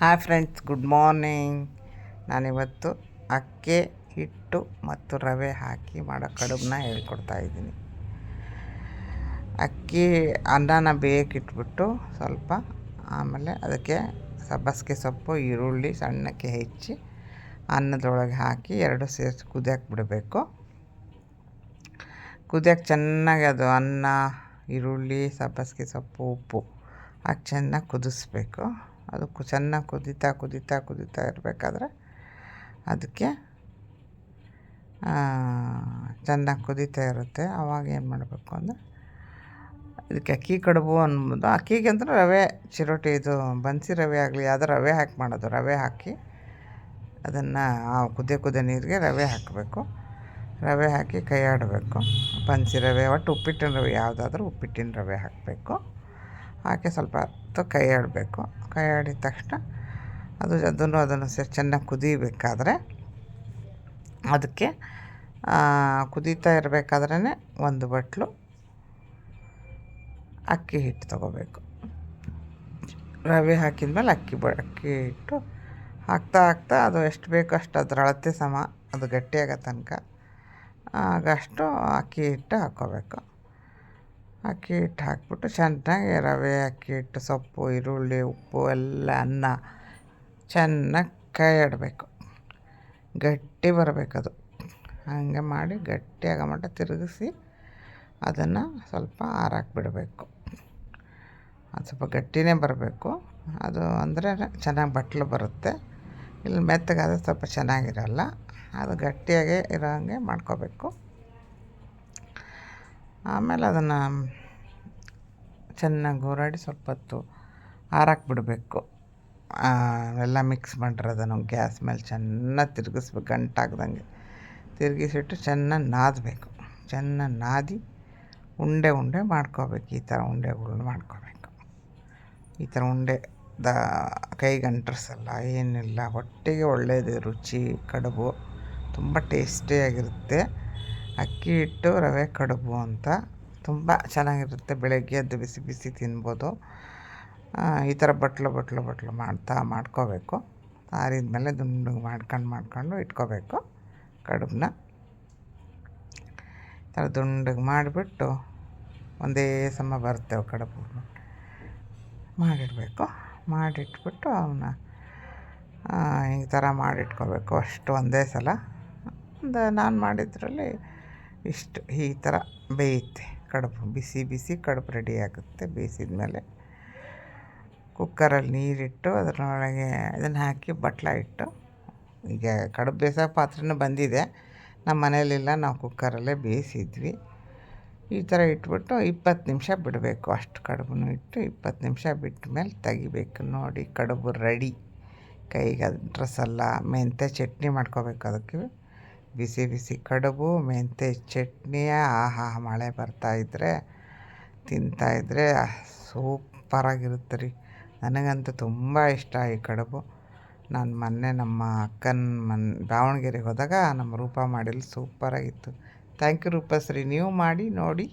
Hi friends good morning ನಾನಿವತ್ತು ಅಕ್ಕಿ, ಹಿಟ್ಟು ಮತ್ತು ರವೆ ಹಾಕಿ ಮಾಡೋ ಕಡುಬನ್ನ ಹೇಳ್ಕೊಡ್ತಾ ಇದ್ದೀನಿ. ಅಕ್ಕಿ ಅನ್ನನ ಬೇಕಿಟ್ಬಿಟ್ಟು ಸ್ವಲ್ಪ ಆಮೇಲೆ ಅದಕ್ಕೆ ಸಬ್ಬಸಿಗೆ ಸೊಪ್ಪು, ಈರುಳ್ಳಿ ಸಣ್ಣಕ್ಕೆ ಹೆಚ್ಚಿ ಅನ್ನದೊಳಗೆ ಹಾಕಿ ಎರಡು ಸೇರಿಸಿ ಕುದಿಯಕ್ಕೆ ಬಿಡಬೇಕು. ಕುದಿಯಕ್ಕೆ ಚೆನ್ನಾಗಿ ಅದು ಅನ್ನ, ಈರುಳ್ಳಿ ಸಬ್ಬಸಿಗೆ ಸೊಪ್ಪು, ಉಪ್ಪು ಹಾಕಿ ಚೆನ್ನಾಗಿ ಕುದಿಸ್ಬೇಕು. ಅದು ಚೆನ್ನಾಗಿ ಕುದೀತಾ ಕುದೀತಾ ಕುದೀತಾ ಇರಬೇಕಾದ್ರೆ ಅದಕ್ಕೆ ಚೆನ್ನಾಗಿ ಕುದೀತಾ ಇರುತ್ತೆ. ಅವಾಗ ಏನು ಮಾಡಬೇಕು ಅಂದರೆ ಇದಕ್ಕೆ ಅಕ್ಕಿ ಕಡುಬು ಅನ್ಬೋದು ಅಕ್ಕಿಗೆ ಅಂದ್ರೆ ರವೆ, ಚಿರೋಟಿ, ಇದು ಬನ್ಸಿ ರವೆ ಆಗಲಿ ಯಾವ್ದು ರವೆ ಹಾಕಿ ಮಾಡೋದು. ರವೆ ಹಾಕಿ ಅದನ್ನು ಕುದಿ ಕುದಿ ನೀರಿಗೆ ರವೆ ಹಾಕಬೇಕು. ರವೆ ಹಾಕಿ ಕೈಯಾಡಬೇಕು. ಬನ್ಸಿ ರವೆ, ಒಟ್ಟು ಉಪ್ಪಿಟ್ಟಿನ ರವೆ, ಯಾವುದಾದ್ರೂ ಉಪ್ಪಿಟ್ಟಿನ ರವೆ ಹಾಕಬೇಕು. ಹಾಕಿ ಸ್ವಲ್ಪ ಹೊತ್ತು ಕೈ ಆಡಬೇಕು. ಕೈ ಆಡಿದ ತಕ್ಷಣ ಅದು ಅದನ್ನು ಅದನ್ನು ಸೇರಿ ಚೆನ್ನಾಗಿ ಕುದಿಬೇಕಾದ್ರೆ ಅದಕ್ಕೆ ಕುದೀತಾ ಇರಬೇಕಾದ್ರೇ ಒಂದು ಬಟ್ಲು ಅಕ್ಕಿ ಹಿಟ್ಟು ತೊಗೋಬೇಕು. ರವೆ ಹಾಕಿದ ಮೇಲೆ ಅಕ್ಕಿ ಬ, ಅಕ್ಕಿ ಹಿಟ್ಟು ಹಾಕ್ತಾ ಹಾಕ್ತಾ ಅದು ಎಷ್ಟು ಬೇಕೋ ಅಷ್ಟು ಅದರ ಅಳತೆ ಸಮ, ಅದು ಗಟ್ಟಿಯಾಗೋ ತನಕ ಆಗಷ್ಟು ಅಕ್ಕಿ ಹಿಟ್ಟು ಹಾಕ್ಕೋಬೇಕು ಅಕ್ಕಿ ಹಿಟ್ಟು ಹಾಕ್ಬಿಟ್ಟು ಚೆನ್ನಾಗಿ ರವೆ, ಅಕ್ಕಿ ಹಿಟ್ಟು, ಸೊಪ್ಪು, ಈರುಳ್ಳಿ, ಉಪ್ಪು, ಎಲ್ಲ ಅನ್ನ ಚೆನ್ನಾಗಿ ಕೈ ಗಟ್ಟಿ ಗಟ್ಟಿ ಬರಬೇಕದು ಹಾಗೆ ಮಾಡಿ ಗಟ್ಟಿಯಾಗೋ ಮಟ್ಟ ತಿರುಗಿಸಿ ಅದನ್ನು ಸ್ವಲ್ಪ ಆರಾಕಿ ಬಿಡಬೇಕು. ಅದು ಸ್ವಲ್ಪ ಗಟ್ಟಿನೇ ಬರಬೇಕು. ಅದು ಅಂದರೆ ಚೆನ್ನಾಗಿ ಬಟ್ಲು ಬರುತ್ತೆ. ಇಲ್ಲಿ ಮೆತ್ತಗಾದರೆ ಸ್ವಲ್ಪ ಚೆನ್ನಾಗಿರಲ್ಲ. ಅದು ಗಟ್ಟಿಯಾಗೆ ಇರೋ ಹಾಗೆ ಮಾಡ್ಕೋಬೇಕು. ಆಮೇಲೆ ಅದನ್ನು ಚೆನ್ನಾಗಿ ಹೋರಾಡಿ ಸ್ವಲ್ಪ ಹೊತ್ತು ಆರಾಕಿ ಬಿಡಬೇಕು ಎಲ್ಲ ಮಿಕ್ಸ್ ಮಾಡಿರೋದನ್ನು ಗ್ಯಾಸ್ ಮೇಲೆ ಚೆನ್ನಾಗಿ ತಿರುಗಿಸ್ಬೇಕು, ಗಂಟಾಗ್ದಂಗೆ. ತಿರುಗಿಸಿಟ್ಟು ಚೆನ್ನಾಗಿ ನಾದಬೇಕು. ಚೆನ್ನಾಗಿ ನಾದಿ ಉಂಡೆ ಉಂಡೆ ಮಾಡ್ಕೋಬೇಕು. ಈ ಥರ ಉಂಡೆಗಳನ್ನ ಮಾಡ್ಕೋಬೇಕು. ಈ ಥರ ಉಂಡೆ ದ ಕೈಗೆ ಅಂಟಿಸಲ್ಲ ಏನಿಲ್ಲ. ಹೊಟ್ಟೆಗೆ ಒಳ್ಳೆಯದು ರುಚಿ, ಕಡುಬು, ತುಂಬ ಟೇಸ್ಟಿಯಾಗಿರುತ್ತೆ. ಅಕ್ಕಿ ಹಿಟ್ಟು, ರವೆ, ಕಡುಬು ಅಂತ ತುಂಬ ಚೆನ್ನಾಗಿರುತ್ತೆ ಬೆಳಗ್ಗೆ ಎದ್ದು ಬಿಸಿ ಬಿಸಿ ತಿನ್ಬೋದು. ಈ ಥರ ಬಟ್ಲು ಬಟ್ಲು ಬಟ್ಲು ಮಾಡ್ತಾ ಮಾಡ್ಕೋಬೇಕು. ಆರಿದ ಮೇಲೆ ದುಂಡು ಮಾಡ್ಕೊಂಡು ಮಾಡ್ಕೊಂಡು ಇಟ್ಕೋಬೇಕು ಕಡುಬನ್ನ. ಈ ಥರ ದುಂಡಗೆ ಮಾಡಿಬಿಟ್ಟು ಒಂದೇ ಸಮ ಬರ್ತೇವೆ ಕಡುಬು. ಮಾಡಿಡಬೇಕು. ಮಾಡಿಟ್ಬಿಟ್ಟು ಅವನ್ನ ಈ ಥರ ಮಾಡಿಟ್ಕೋಬೇಕು ಅಷ್ಟು ಒಂದೇ ಸಲ. ಒಂದು ನಾನು ಮಾಡಿದ್ರಲ್ಲಿ ಇಷ್ಟು ಈ ಥರ ಬೇಯುತ್ತೆ. ಕಡುಬು ಬಿಸಿ ಬಿಸಿ ಕಡುಬು ರೆಡಿ ಆಗುತ್ತೆ. ಬೇಯಿಸಿದ ಮೇಲೆ ಕುಕ್ಕರಲ್ಲಿ ನೀರಿಟ್ಟು ಅದರೊಳಗೆ ಇದನ್ನು ಹಾಕಿ ಬಟ್ಲ ಇಟ್ಟು ಈಗ ಕಡುಬು ಬೇಯಿಸೋ ಪಾತ್ರೆನೂ ಬಂದಿದೆ. ನಮ್ಮ ಮನೇಲಿಲ್ಲ ನಾವು ಕುಕ್ಕರಲ್ಲೇ ಬೇಯಿಸಿದ್ವಿ. ಈ ಥರ ಇಟ್ಬಿಟ್ಟು ಇಪ್ಪತ್ತು ನಿಮಿಷ ಬಿಡಬೇಕು. ಅಷ್ಟು ಕಡುಬು ಇಟ್ಟು ಇಪ್ಪತ್ತು ನಿಮಿಷ ಬಿಟ್ಟ ಮೇಲೆ ತೆಗಿಬೇಕು. ನೋಡಿ ಕಡುಬು ರೆಡಿ ಕೈಗೆ ಅಂಟ್ರಸಲ್ಲ ಮೆಂತ್ಯ ಚಟ್ನಿ ಮಾಡ್ಕೋಬೇಕು ಅದಕ್ಕೆ. ಬಿಸಿ ಬಿಸಿ ಕಡುಬು ಮೆಂತ್ಯ ಚಟ್ನಿಯ, ಆಹಾ, ಮಳೆ ಬರ್ತಾಯಿದ್ರೆ ತಿಂತಾಯಿದ್ರೆ ಸೂಪರಾಗಿರುತ್ತೆ ರೀ. ನನಗಂತೂ ತುಂಬ ಇಷ್ಟ ಈ ಕಡುಬು. ನಾನು ಮೊನ್ನೆ ನಮ್ಮ ಅಕ್ಕನ ಮನ್, ದಾವಣಗೆರೆಗೆ ಹೋದಾಗ ನಮ್ಮ ರೂಪ ಮಾಡಿಲ್ಲ ಸೂಪರಾಗಿತ್ತು ಥ್ಯಾಂಕ್ ಯು ರೂಪಶ್ರೀ ನೀವು ಮಾಡಿ, ನೋಡಿ.